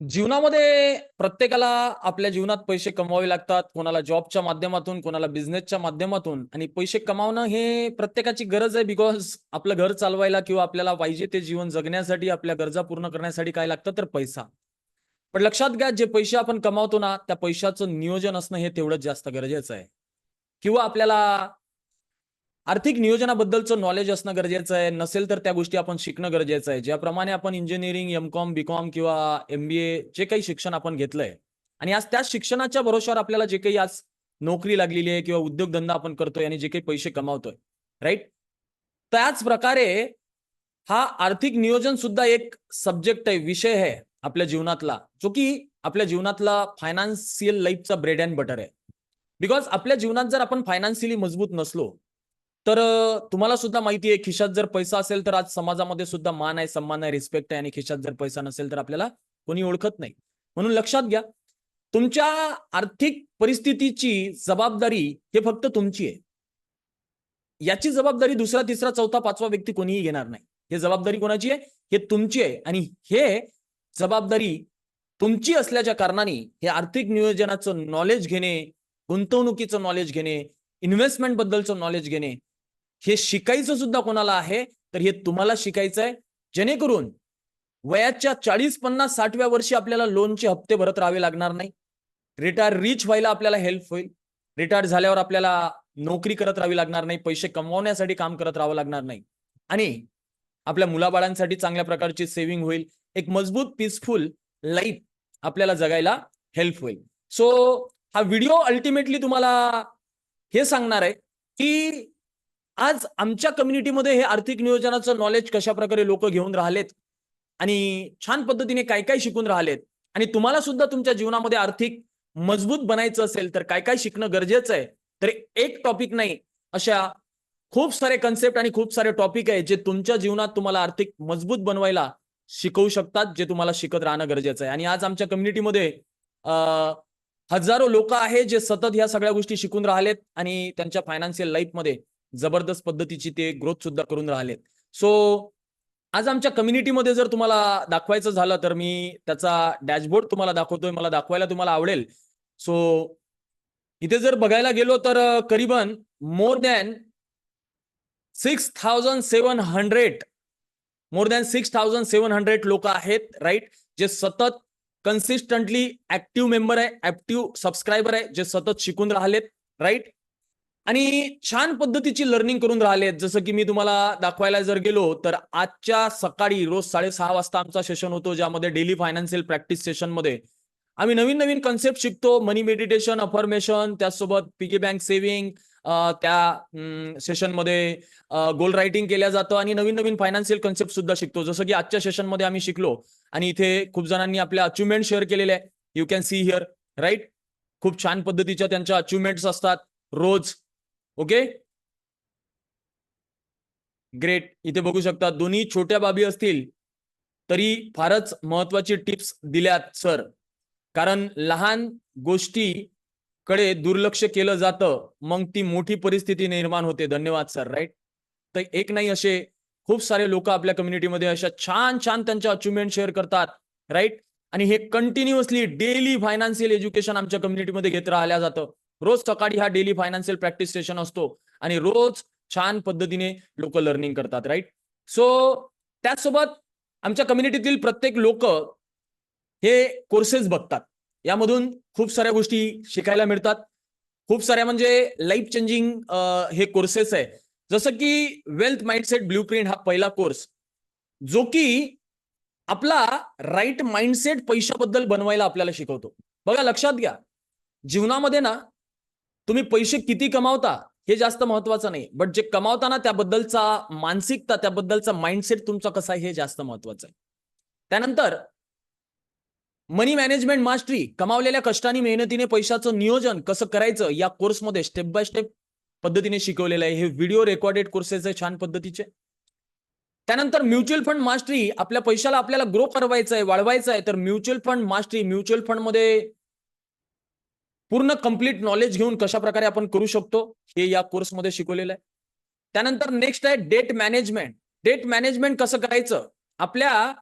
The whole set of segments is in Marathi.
जीवनामध्ये प्रत्येकाला आपल्या जीवनात पैसे कमवावे लागतात. कोणाला जॉबच्या माध्यमातून, कोणाला बिझनेसच्या माध्यमातून आणि पैसे कमावणं हे प्रत्येकाची गरज आहे बिकॉज आपलं घर चालवायला किंवा आपल्याला पाहिजे ते जीवन जगण्यासाठी, आपल्या गरजा पूर्ण करण्यासाठी काय लागतं तर पैसा. पण लक्षात घ्या जे पैसे आपण कमावतो ना, त्या पैशाचं नियोजन असणं हे तेवढंच जास्त गरजेचं आहे. किंवा आपल्याला आर्थिक नियोजनाबद्दलचं नॉलेज असणं गरजेचं आहे. नसेल तर त्या गोष्टी आपण शिकणं गरजेचं आहे. ज्याप्रमाणे आपण engineering, M com, B com किंवा एम-बी-ए जे काही शिक्षण आपण घेतलंय आणि आज त्याच शिक्षणाच्या भरोश्यावर आपल्याला जे काही आज नोकरी लागलेली आहे किंवा उद्योगधंदा आपण करतोय आणि जे काही पैसे कमावतोय, राईट त्याच प्रकारे हा आर्थिक नियोजन सुद्धा एक सब्जेक्ट आहे, विषय आहे आपल्या जीवनातला, जो की आपल्या जीवनातला फायनान्शियल लाईफचा ब्रेड अँड बटर आहे. बिकॉज आपल्या जीवनात जर आपण फायनान्शियली मजबूत नसलो, तर तुम्हाला सुद्धा माहिती आहे खिशात जर पैसा असेल तर आज समाजामध्ये सुद्धा मान आहे, सन्मान आहे, रिस्पेक्ट आहे आणि खिशात जर पैसा नसेल तर आपल्याला कोणी ओळखत नाही. म्हणून लक्षात घ्या, तुमच्या आर्थिक परिस्थितीची जबाबदारी हे फक्त तुमची आहे. याची जबाबदारी दुसरा, तिसरा, चौथा, पाचवा व्यक्ती कोणीही घेणार नाही. हे जबाबदारी कोणाची आहे? हे तुमची आहे आणि हे जबाबदारी तुमची असल्याच्या कारणाने हे आर्थिक नियोजनाचं नॉलेज घेणे, गुंतवणुकीचं नॉलेज घेणे, इन्व्हेस्टमेंट बद्दलचं नॉलेज घेणे, हे शिकायचं सुद्धा कोणाला आहे, तर हे तुम्हाला शिकायचं आहे. जेणेकरून वयाच्या 40, 50, 60व्या वर्षी आपल्याला लोनचे हप्ते भरत राहावे लागणार नाही. रिटायर रिच व्हायला आपल्याला हेल्प होईल. रिटायर झाल्यावर आपल्याला नोकरी करत राहावी लागणार नाही. पैसे कमवण्यासाठी काम करत राहावं लागणार नाही. आणि आपल्या मुलाबाळांसाठी चांगल्या प्रकारची सेव्हिंग होईल. एक मजबूत पीसफुल लाईफ आपल्याला जगायला हेल्प होईल. सो हा व्हिडिओ अल्टिमेटली तुम्हाला हे सांगणार आहे, की आज आमच्या कम्युनिटीमध्ये हे आर्थिक नियोजनाचं नॉलेज कशा प्रकारे लोक घेऊन राहिलेत आणि छान पद्धतीने काय-काय शिकून राहिलेत आणि तुम्हाला सुद्धा तुमच्या जीवनामध्ये आर्थिक मजबूत बनायचं असेल, तर काय-काय शिकणं गरजेचं आहे. तर एक टॉपिक नाही, अशा खूप सारे कन्सेप्ट आणि खूप सारे टॉपिक आहे, जे तुमच्या जीवनात तुम्हाला आर्थिक मजबूत बनवायला शिकवू शकतात, जे तुम्हाला शिकत राहणं गरजेचं आहे. आणि आज आमच्या कम्युनिटीमध्ये हजारो लोक आहेत, जे सतत ह्या सगळ्या गोष्टी शिकून राहिलेत आणि त्यांच्या फायनान्शियल लाईफमध्ये जबरदस्त पद्धतीची ते ग्रोथ सुद्धा करून राहिलेत. सो आज आमच्या कम्युनिटीमध्ये जर तुम्हाला दाखवायचं झालं, तर मी त्याचा डॅशबोर्ड तुम्हाला दाखवतोय. मला दाखवायला तुम्हाला आवडेल. सो इथे जर बघायला गेलो तर करीबन मोर दॅन 6700 मोर दॅन 6700 लोकं आहेत, राईट जे सतत कन्सिस्टंटली ऍक्टिव्ह मेंबर आहे, ऍक्टिव्ह सबस्क्रायबर आहे, जे सतत शिकून राहिलेत, राईट आणि छान पद्धतीची लर्निंग करून राहिलेत. जसं की मी तुम्हाला दाखवायला जर गेलो, तर आजच्या सकाळी रोज 6:30 वाजता आमचा सेशन होतो, ज्यामध्ये डेली फायनान्शियल प्रॅक्टिस सेशनमध्ये आम्ही नवीन-नवीन कन्सेप्ट शिकतो. मनी मेडिटेशन, अफर्मेशन, त्याचसोबत पिगी बँक सेव्हिंग त्या सेशनमध्ये गोल रायटिंग केल्या जातं आणि नवीन-नवीन फायनान्शियल कन्सेप्ट सुद्धा शिकतो. जसं की आजच्या सेशनमध्ये आम्ही शिकलो आणि इथे खूप जणांनी आपल्या अचिव्हमेंट शेअर केलेले आहे. You can see here, right खूप छान पद्धतीच्या त्यांच्या अचिव्हमेंट्स असतात रोज. ओके? ग्रेट. इथे बघू शकता दोन्ही छोट्या बाबी असतील, तरी फारच महत्वाची टिप्स दिल्यात सर. कारण लहान गोष्टीकडे दुर्लक्ष केलं जातं, मग ती मोठी परिस्थिती निर्माण होते. धन्यवाद सर, राईट तर एक नाही असे खूप सारे लोक आपल्या कम्युनिटीमध्ये अशा छान-छान त्यांच्या अचिव्हमेंट शेअर करतात, राईट आणि हे कंटिन्युअसली डेली फायनान्शियल एज्युकेशन आमच्या कम्युनिटीमध्ये घेत राहिलं जातं. रोज सकाळी हा डेली फायनान्शियल प्रॅक्टिस सेशन असतो आणि रोज छान पद्धतीने लोक लर्निंग करतात, राईट सो त्याचसोबत आमच्या कम्युनिटीतील प्रत्येक लोक हे कोर्सेस बघतात. यामधून खूप साऱ्या गोष्टी शिकायला मिळतात. खूप साऱ्या म्हणजे लाईफ चेंजिंग हे कोर्सेस आहे. जसं की वेल्थ माइंडसेट ब्लूप्रिंट हा पहिला कोर्स, जो की आपला राईट माइंडसेट पैशाबद्दल बनवायला आपल्याला शिकवतो. बघा लक्षात घ्या, जीवनामध्ये ना तुम्ही पैसे किती कमावता हे जास्त महत्वाचं नाही. बट जे कमावताना त्याबद्दलचा मानसिकता, त्याबद्दलचा माइंडसेट तुमचा कसा आहे हे जास्त महत्त्वाचं आहे. त्यानंतर मनी मॅनेजमेंट मास्टरी कमावलेल्या कष्टाने, मेहनतीने पैशाचं नियोजन कसं करायचं या कोर्समध्ये स्टेप बाय स्टेप पद्धतीने शिकवलेलं आहे. हे व्हिडिओ रेकॉर्डेड कोर्सेस आहे छान पद्धतीचे. त्यानंतर म्युच्युअल फंड मास्टरी आपल्या पैशाला आपल्याला ग्रो करवायचं आहे, वाढवायचं आहे. तर म्युच्युअल फंड मास्टरी, म्युच्युअल फंडमध्ये पूर्ण कंप्लीट नॉलेज घेऊन कशाप्रकारे आपण करू शकतो, हे या कोर्समध्ये शिकवलेलं आहे. त्यानंतर नेक्स्ट आहे डेट मॅनेजमेंट. डेट मॅनेजमेंट कसं करायचं? आपल्या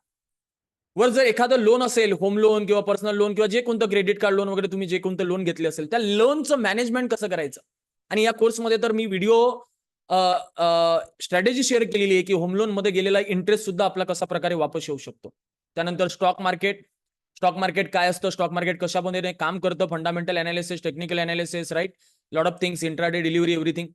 वर जर एखादं लोन असेल होम लोन किंवा पर्सनल लोन किंवा जे कोणतं क्रेडिट कार्ड लोन वगैरे तुम्ही जे कोणतं लोन घेतले असेल त्या लोनचं मॅनेजमेंट कसं करायचं आणि या कोर्समध्ये तर मी व्हिडिओ स्ट्रॅटेजी शेअर केलेली आहे की होम लोनमध्ये गेलेला इंटरेस्ट सुद्धा आपला कसा प्रकारे वापस येऊ शकतो त्यानंतर स्टॉक मार्केट स्टॉक मार्केट काय असतं? स्टॉक मार्केट कशामध्ये काम करतं fundamental analysis technical analysis right lot of things intraday delivery everything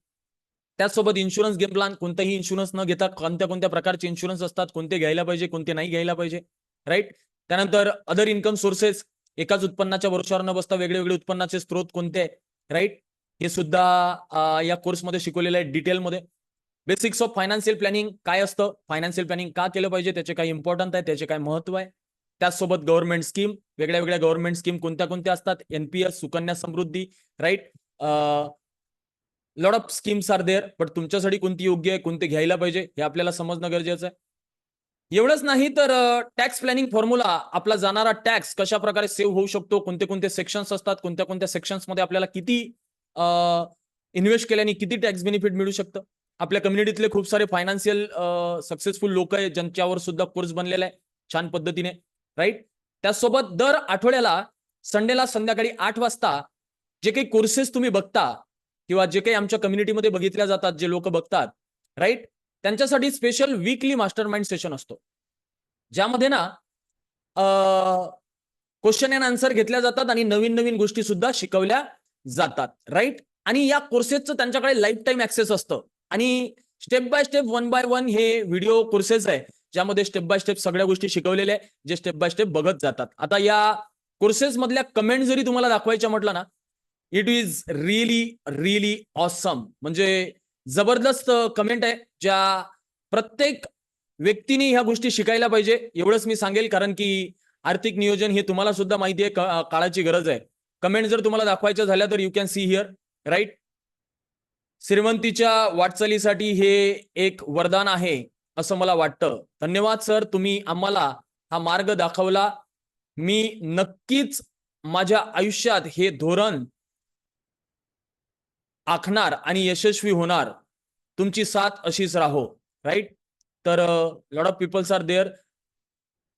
त्याचसोबत इन्शुरन्स गेम प्लान कोणताही इन्शुरन्स न घेता कोणत्या कोणत्या प्रकारचे इन्शुरन्स असतात? कोणते घ्यायला पाहिजे कोणते नाही घ्यायला पाहिजे राईट त्यानंतर अदर इन्कम सोर्सेस एकाच उत्पन्नाच्या वर्षावर न बसता वेगळे वेगळे उत्पन्नाचे स्त्रोत कोणते राईट हे सुद्धा या कोर्समध्ये शिकवलेलं आहे डिटेलमध्ये बेसिक्स ऑफ फायनान्शियल प्लॅनिंग काय असतं? फायनान्शियल प्लॅनिंग का केलं पाहिजे? त्याचे काय इम्पॉर्टंट आहे त्याचे काय महत्त्व आहे? त्याचसोबत गव्हर्नमेंट स्कीम वेगळ्या वेगळ्या गव्हर्नमेंट स्कीम कोणत्या कोणत्या असतात? NPS Sukanya Samriddhi right lot of schemes are there but तुमच्यासाठी कोणती योग्य आहे कोणते घ्यायला पाहिजे हे आपल्याला समजणं गरजेचं आहे. एवढंच नाही तर टॅक्स प्लॅनिंग फॉर्म्युला आपला जाणारा टॅक्स कशा प्रकारे सेव्ह होऊ शकतो कोणते कोणते सेक्शन्स असतात कोणत्या कोणत्या सेक्शन्समध्ये आपल्याला किती इन्व्हेस्ट केल्याने किती टॅक्स बेनिफिट मिळू शकतं? आपल्या कम्युनिटीतले खूप सारे फायनान्शियल सक्सेसफुल लोक आहेत ज्यांच्यावर सुद्धा कोर्स बनलेला आहे छान पद्धतीने. राईट त्यासोबत दर आठवड्याला संडेला संध्याकाळी आठ वाजता जे काही कोर्सेस तुम्ही बघता किंवा जे काही आमच्या कम्युनिटीमध्ये बघितल्या जातात जे लोक बघतात राईट त्यांच्यासाठी special weekly master mind session असतो. ज्यामध्ये ना क्वेश्चन अँड आन्सर घेतल्या जातात आणि नवीन नवीन गोष्टी सुद्धा शिकवल्या जातात राईट आणि या कोर्सेसचं त्यांच्याकडे लाईफ टाईम ऍक्सेस असतं. आणि step by step one by one हे व्हिडिओ कोर्सेस आहे. ज्यामध्ये स्टेप बाय स्टेप सगळ्या गोष्टी शिकवलेल्या आहे जे स्टेप बाय स्टेप बघत जातात. आता या कोर्सेस मधल्या कमेंट जरी तुम्हाला दाखवायच्या म्हटलं ना it is really really awesome म्हणजे जबरदस्त कमेंट आहे ज्या प्रत्येक व्यक्तीने ह्या गोष्टी शिकायला पाहिजे एवढंच मी सांगेल कारण की आर्थिक नियोजन हे तुम्हाला सुद्धा माहिती आहे काळाची गरज आहे. कमेंट जर तुम्हाला दाखवायच्या झाल्या तर you can see here right श्रीमंतीच्या वाटचालीसाठी हे एक वरदान आहे. असं मला वाटतं. धन्यवाद सर. तुम्ही आम्हाला हा मार्ग दाखवला. मी नक्कीच माझ्या आयुष्यात हे धोरण आखणार आणि यशस्वी होणार. तुमची साथ अशीच राहो. राईट तर lot of peoples are there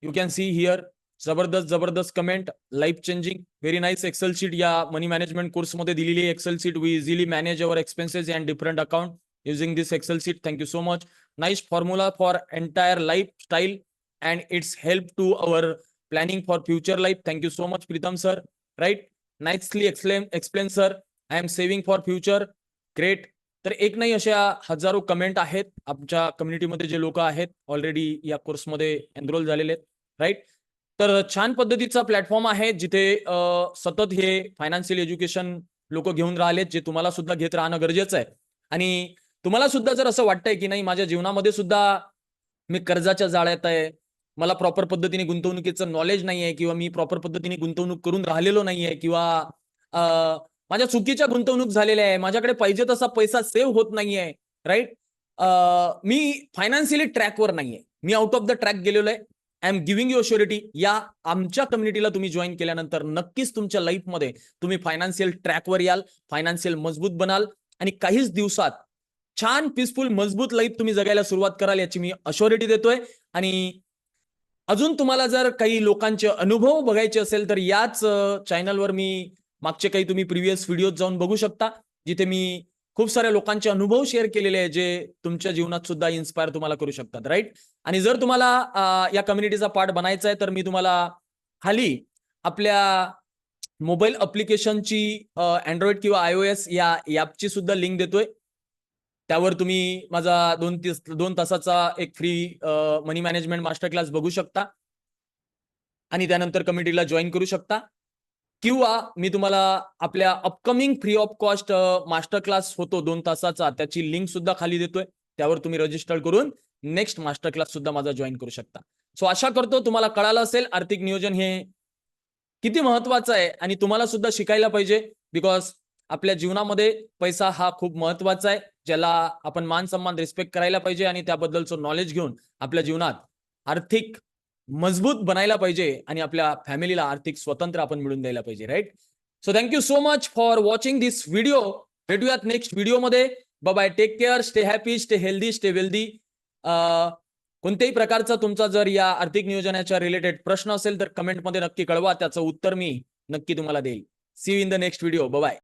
you can see here जबरदस्त जबरदस्त comment life changing very nice excel sheet या मनी मॅनेजमेंट कोर्समध्ये दिलेली excel sheet we easily manage our expenses and different account using this excel sheet thank you so much nice formula for entire life style and it's help to our planning for future life thank you so much Pritam sir right Nicely explain explain sir I am saving for future great तर एक नाही अशा हजारो कमेंट आहेत. आमच्या कम्युनिटीमध्ये जे लोक आहेत ऑलरेडी या कोर्समध्ये एनरोल झालेले आहेत. राईट तर छान पद्धतीचा प्लॅटफॉर्म आहे जिथे सतत हे फायनान्शियल एज्युकेशन लोक घेऊन राहिलेत जे तुम्हाला सुद्धा घेत राहणं गरजेचं आहे. आणि तुम्हाला सुद्धा जर असं वाटतंय की नाही माझ्या जीवनामध्ये सुद्धा मी कर्जाच्या जाळ्यात आहे मला प्रॉपर पद्धतीने गुंतवणुकीचं नॉलेज नाही आहे किंवा मी प्रॉपर पद्धतीने गुंतवणूक करून राहिलेलो नाहीये किंवा माझ्या चुकीच्या गुंतवणूक झालेल्या आहे माझ्याकडे पाहिजे तसा पैसा सेव्ह होत नाहीये राईट मी फायनान्शियली ट्रॅकवर नाहीये. मी आउट ऑफ द ट्रॅक गेलेलो आहे I am giving your surety या आमच्या कम्युनिटीला तुम्ही जॉईन केल्यानंतर नक्कीच तुमच्या लाईफमध्ये तुम्ही फायनान्शियल ट्रॅकवर याल फायनान्शियल मजबूत बनाल आणि काहीच दिवसात छान पीसफुल मजबूत लाईफ तुम्ही जगायला सुरुवात कराल याची मी अशोरिटी देतोय. आणि अजून तुम्हाला जर काही लोकांचे अनुभव बघायचे असेल तर याच चॅनलवर मी मागचे काही तुम्ही प्रिव्हियस व्हिडिओ जाऊन बघू शकता जिथे मी खूप साऱ्या लोकांचे अनुभव शेअर केलेले आहे जे तुमच्या जीवनात सुद्धा इन्स्पायर तुम्हाला करू शकतात राईट आणि जर तुम्हाला या कम्युनिटीचा पार्ट बनायचा आहे तर मी तुम्हाला खाली आपल्या मोबाईल अप्लिकेशनची अँड्रॉइड किंवा आय ओ एस या ॲपची सुद्धा लिंक देतोय. त्यावर तुम्ही माझा दोन तीस दोन तासाचा एक free money management master class बघू शकता. आणि त्यानंतर कमिटीला जॉईन करू शकता. किंवा मी तुम्हाला आपल्या upcoming free of cost master class होतो दोन तासाचा. त्याची लिंक सुद्धा खाली देतोय. त्यावर तुम्ही रजिस्टर करून नेक्स्ट मास्टर क्लास सुद्धा माझा जॉईन करू शकता. सो आशा करतो. तुम्हाला कळालं असेल आर्थिक नियोजन हे किती महत्वाचं आहे आणि तुम्हाला सुद्धा शिकायला पाहिजे. बिकॉज आपल्या जीवनामध्ये पैसा हा खूप महत्त्वाचा आहे. ज्याला आपण मान सन्मान रिस्पेक्ट करायला पाहिजे आणि त्याबद्दलचं नॉलेज घेऊन आपल्या जीवनात आर्थिक मजबूत बनायला पाहिजे आणि आपल्या फॅमिलीला आर्थिक स्वतंत्र आपण मिळून द्यायला पाहिजे right so thank you so much for watching this video भेटूयात नेक्स्ट व्हिडिओमध्ये bye take care stay happy stay healthy stay wealthy कोणत्याही प्रकारचा तुमचा जर या आर्थिक नियोजनाच्या रिलेटेड प्रश्न असेल तर कमेंटमध्ये नक्की कळवा. त्याचं उत्तर मी नक्की तुम्हाला देईल. See in the next video bye